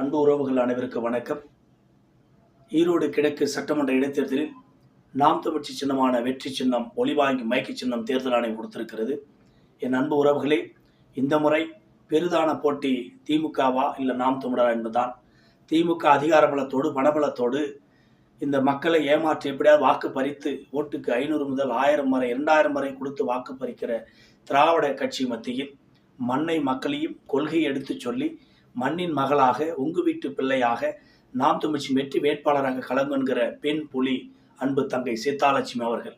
அன்பு உறவுகள் அனைவருக்கு வணக்கம். ஈரோடு கிழக்கு சட்டமன்ற இடைத்தேர்தலில் நாம் தமிழ்ச்சி சின்னமான வெற்றி சின்னம் ஒளிவாங்கி மைக்கு சின்னம் தேர்தல் ஆணையம் கொடுத்திருக்கிறது. என் அன்பு உறவுகளே இந்த முறை பெரிதான போட்டி திமுகவா இல்லை நாம் தமிழரா என்பதுதான். திமுக அதிகார பலத்தோடு பணபலத்தோடு இந்த மக்களை ஏமாற்றி எப்படியாவது வாக்கு பறித்து ஓட்டுக்கு ஐநூறு முதல் ஆயிரம் வரை இரண்டாயிரம் வரை கொடுத்து வாக்கு பறிக்கிற திராவிட கட்சி மத்தியில் மண்ணை மக்களையும் கொள்கையை எடுத்துச் சொல்லி மண்ணின் மகளாக உங்கு வீட்டு பிள்ளையாக நாம் தமிழ்ச்சி வெற்றி வேட்பாளராக களங்கென்கிற பெண் புலி அன்பு தங்கை சீதாலட்சுமி அவர்கள்.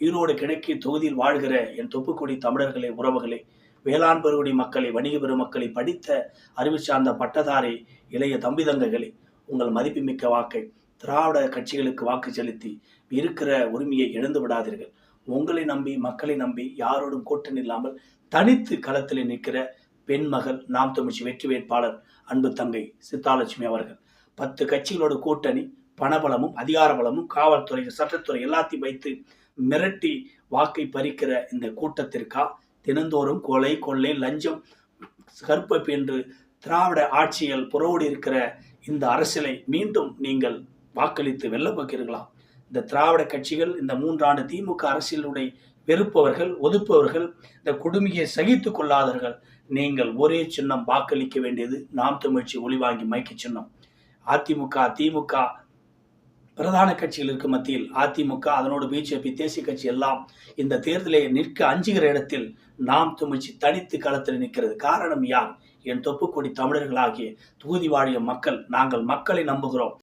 ஈரோடு கிழக்கு தொகுதியில் வாழ்கிற என் தொப்புக்கொடி தமிழர்களே உறவுகளே வேளாண் பெருகுடி மக்களை வணிக பெருமக்களை படித்த அறிவு சார்ந்த பட்டதாரி இளைய தம்பி தங்கைகளே உங்கள் மதிப்புமிக்க வாக்கை திராவிட கட்சிகளுக்கு வாக்கு செலுத்தி இருக்கிற உரிமையை இழந்து விடாதீர்கள். உங்களை நம்பி மக்களை நம்பி யாரோடும் கூட்டணி இல்லாமல் தனித்து களத்தில் நிற்கிற பெண் மகள் நாம் தமிழ்ச்சி வெற்றி வேட்பாளர் அன்பு தங்கை சித்தாலட்சுமி அவர்கள். பத்து கட்சிகளோட கூட்டணி பணபலமும் அதிகார பலமும் காவல்துறை சட்டத்துறை எல்லாத்தையும் வைத்து மிரட்டி வாக்கை பறிக்கிற இந்த கூட்டத்திற்கா? தினந்தோறும் கொலை கொள்ளை லஞ்சம் கற்பப்பு என்று திராவிட ஆட்சியில் புறவோடி இருக்கிற இந்த அரசியலை மீண்டும் நீங்கள் வாக்களித்து வெல்ல போகிறீர்களா? இந்த திராவிட கட்சிகள் இந்த மூன்றாண்டு திமுக அரசியலுடைய வெறுப்பவர்கள் ஒதுப்பவர்கள் இந்த கொடுமையை சகித்து கொள்ளாதவர்கள். நீங்கள் ஒரே சின்னம் வாக்களிக்க வேண்டியது நாம் தமிழ்ச்சி ஒளிவாங்கி மைக்கு சின்னம். அதிமுக திமுக பிரதான கட்சிகள் இருக்கும் மத்தியில். அதிமுக அதனோடு பிஜேபி தேசிய கட்சி எல்லாம் இந்த தேர்தலை நிற்க அஞ்சுகிற இடத்தில் நாம் தமிழ்ச்சி தனித்து களத்தில் நிற்கிறது. காரணம் யார்? என் தொப்புக்கொடி தமிழர்களாகிய தொகுதி வாழிய மக்கள். நாங்கள் மக்களை நம்புகிறோம்.